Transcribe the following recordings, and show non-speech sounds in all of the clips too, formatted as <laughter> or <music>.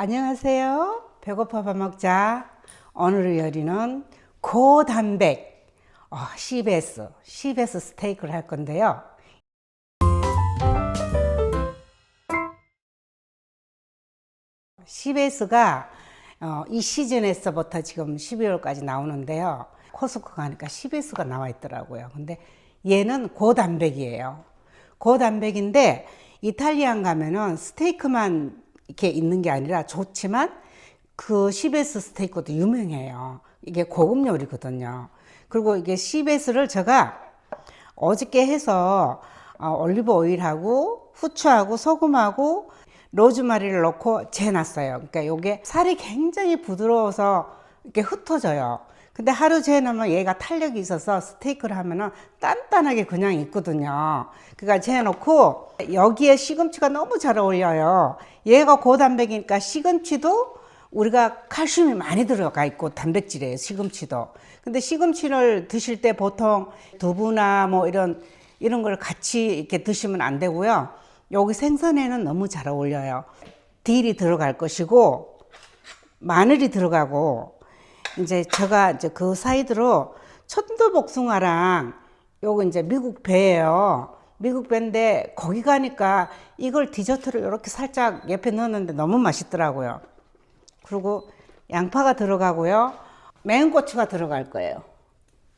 안녕하세요. 배고파 밥 먹자. 오늘 요리는 고단백 어, CBS, CBS 스테이크를 할 건데요. CBS가 어, 이 시즌에서부터 지금 12월까지 나오는데요. 코스코 가니까 CBS가 나와 있더라고요. 근데 얘는 고단백이에요. 고단백인데 이탈리안 가면은 스테이크만 이렇게 있는 게 아니라 좋지만 그 CBS 스테이크도 유명해요. 이게 고급 요리거든요. 그리고 이게 CBS를 제가 어저께 해서 어, 올리브 오일하고 후추하고 소금하고 로즈마리를 넣고 재놨어요. 그러니까 이게 살이 굉장히 부드러워서 이렇게 흩어져요. 근데 하루 재놓으면 얘가 탄력이 있어서 스테이크를 하면은 단단하게 그냥 있거든요. 그러니까 재놓고 여기에 시금치가 너무 잘 어울려요. 얘가 고단백이니까 시금치도 우리가 칼슘이 많이 들어가 있고 단백질이에요. 시금치도. 근데 시금치를 드실 때 보통 두부나 뭐 이런 이런 걸 같이 이렇게 드시면 안 되고요. 여기 생선에는 너무 잘 어울려요. 딜이 들어갈 것이고 마늘이 들어가고 이제 제가 이제 그 사이드로 천도 복숭아랑 요거 이제 미국 배예요. 미국 배인데 거기 가니까 이걸 디저트로 이렇게 살짝 옆에 넣었는데 너무 맛있더라고요. 그리고 양파가 들어가고요. 매운 고추가 들어갈 거예요.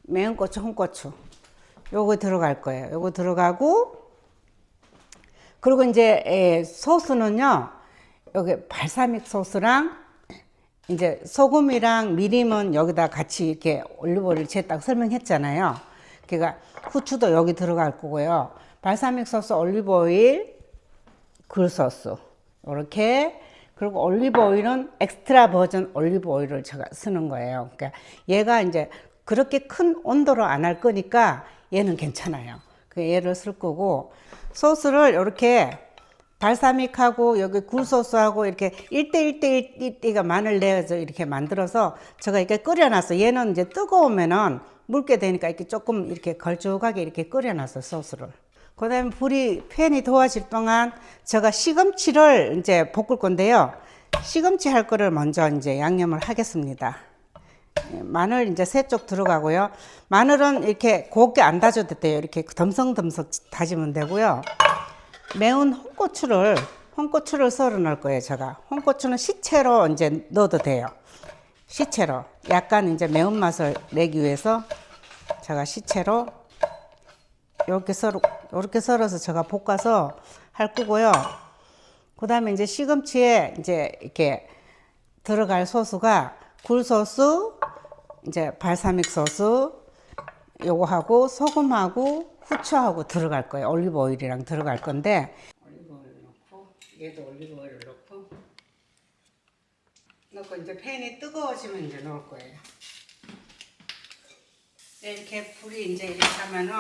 매운 고추, 홍고추. 요거 들어갈 거예요. 요거 들어가고 그리고 이제 에, 소스는요. 여기 발사믹 소스랑 이제 소금이랑 미림은 여기다 같이 이렇게 올리브오일 채딱 설명했잖아요. 그러니까 후추도 여기 들어갈 거고요. 발사믹 소스, 올리브오일, 굴소스 이렇게 그리고 올리브오일은 엑스트라 버전 올리브오일을 제가 쓰는 거예요. 그러니까 얘가 이제 그렇게 큰 온도로 안 할 거니까 얘는 괜찮아요. 그 얘를 쓸 거고 소스를 이렇게 발사믹하고 여기 굴소스하고 이렇게 1대1대1 1대가 마늘 내서 이렇게 만들어서 제가 이렇게 끓여놨어. 얘는 이제 뜨거우면은 묽게 되니까 이렇게 조금 이렇게 걸쭉하게 이렇게 끓여놨어 소스를. 그 다음에 불이 팬이 도와질 동안 제가 시금치를 이제 볶을 건데요. 시금치 할 거를 먼저 이제 양념을 하겠습니다. 예, 마늘 이제 세 쪽 들어가고요. 마늘은 이렇게 곱게 안 다져도 돼요. 이렇게 덤성덤성 다지면 되고요. 매운 홍고추를 홍고추를 썰어 넣을 거예요. 제가 홍고추는 시체로 이제 넣어도 돼요. 시체로 약간 이제 매운 맛을 내기 위해서 제가 시체로 이렇게 썰어 이렇게 썰어서 제가 볶아서 할 거고요. 그 다음에 이제 시금치에 이제 이렇게 들어갈 소스가 굴소스, 이제 발사믹 소스, 요거 하고 소금하고 후추하고 들어갈 거예요. 올리브 오일이랑 들어갈 건데 올리브 오일 넣고 얘도 올리브 오일을 넣고 넣고 이제 팬이 뜨거워지면 이제 넣을 거예요. 네, 이렇게 불이 이제 이렇게 하면은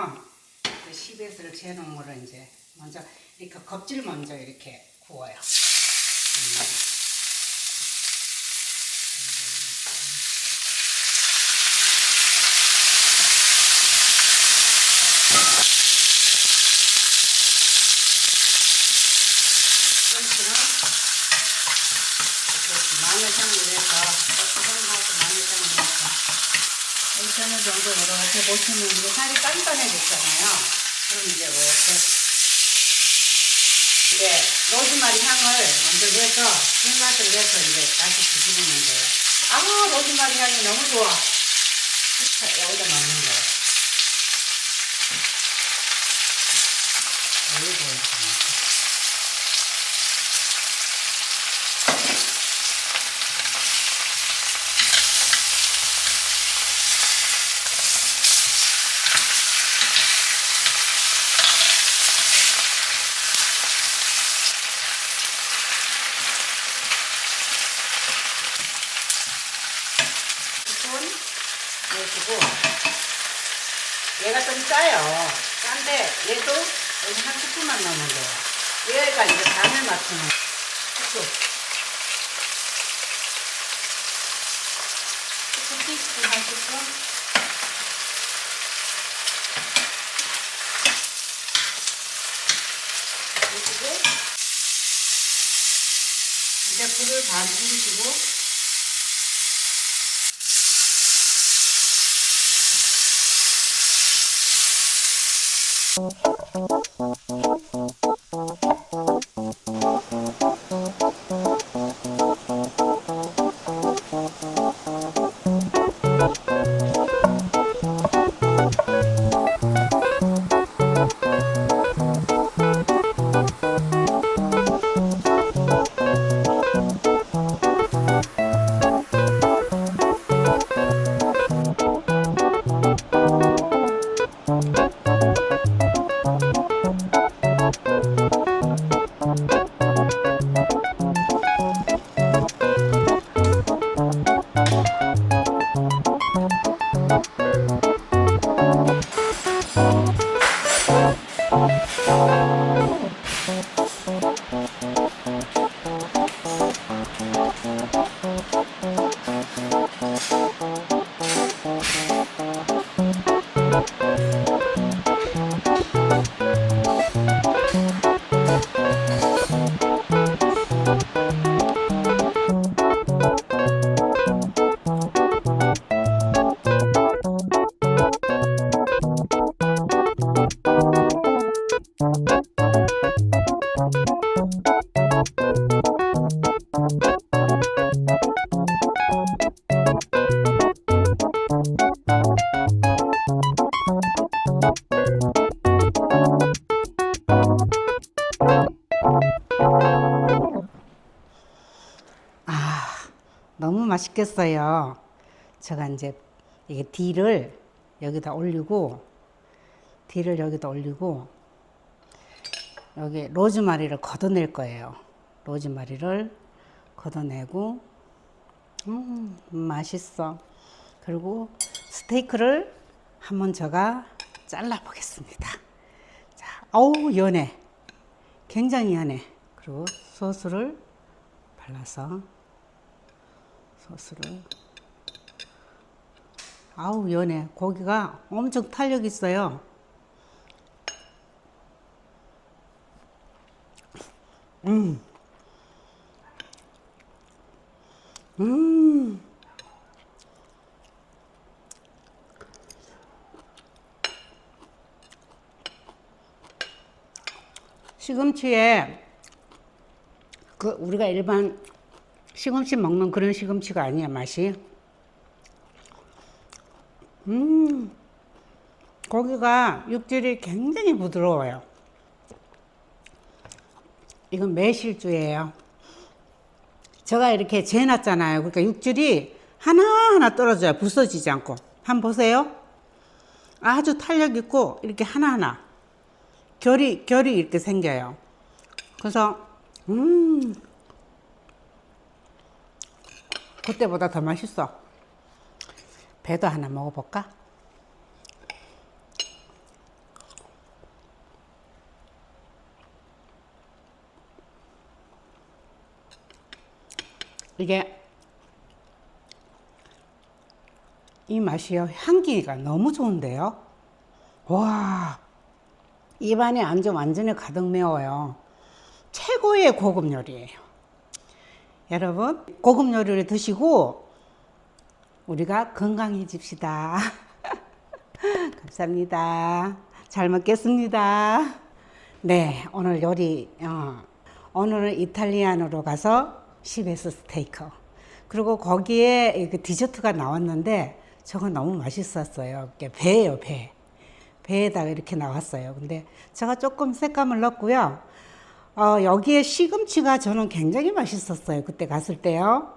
시베스를 재놓은 거를 이제 먼저 이렇게 껍질 먼저 이렇게 구워요. 음. 이렇게 마늘향을 내서 고추장하고 마늘향을 내서 이렇게 어느 정도 이렇게 보시면 이제 살이 단단해졌잖아요. 그럼 이제 뭐 이렇게 이제 로즈마리 향을 먼저 내서 불맛을 내서 이제 다시 뒤집으면 돼요. 아 로즈마리 향이 너무 좋아. 자, 여기다 넣는 거예요. 올리브 오일 좀 넣고. 스푼 넣으시고 얘가 좀 짜요. 짠데 얘도 여기 한 스푼만 넣으면 돼요. 얘가 이제 간을 맞추는 후추. 후추 티스푼 한 스푼. 이제 불을 잘 부으시고 Thank you. 맛있겠어요. 제가 이제 이게 딜을 여기다 올리고 딜을 여기다 올리고 여기 로즈마리를 걷어낼 거예요. 로즈마리를 걷어내고 음 맛있어. 그리고 스테이크를 한번 제가 잘라 보겠습니다. 자, 어우 연해. 굉장히 연해. 그리고 소스를 발라서 소스를 아우 연해 고기가 엄청 탄력 있어요 음. 음. 시금치에 그 우리가 일반 시금치 먹는 그런 시금치가 아니야 맛이. 음 고기가 육질이 굉장히 부드러워요. 이건 매실주예요. 제가 이렇게 재놨잖아요. 그러니까 육질이 하나하나 떨어져요. 부서지지 않고. 한번 보세요. 아주 탄력 있고 이렇게 하나하나 결이 결이 이렇게 생겨요. 그래서 음 그때보다 더 맛있어. 배도 하나 먹어볼까? 이게 이 맛이요 향기가 너무 좋은데요. 와 입안에 안주 완전히 가득 메워요. 최고의 고급 요리예요. 여러분 고급 요리를 드시고 우리가 건강해집시다. <laughs> 감사합니다. 잘 먹겠습니다. 네, 오늘 요리 어, 오늘은 이탈리안으로 가서 시베스 스테이크. 그리고 거기에 그 디저트가 나왔는데 저거 너무 맛있었어요. 배예요, 배. 배에다가 이렇게 나왔어요. 근데 제가 조금 색감을 넣었고요. 어, 여기에 시금치가 저는 굉장히 맛있었어요. 그때 갔을 때요.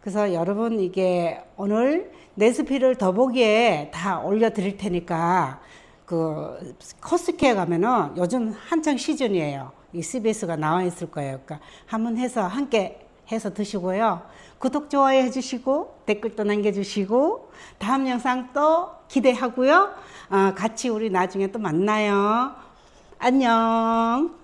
그래서 여러분 이게 오늘 레시피를 더보기에 다 올려드릴 테니까 그 코스케 가면은 요즘 한창 시즌이에요. 이 CBS가 나와 있을 거예요. 그러니까 한번 해서 함께 해서 드시고요. 구독, 좋아요 해주시고 댓글도 남겨주시고 다음 영상 또 기대하고요. 어, 같이 우리 나중에 또 만나요. 안녕.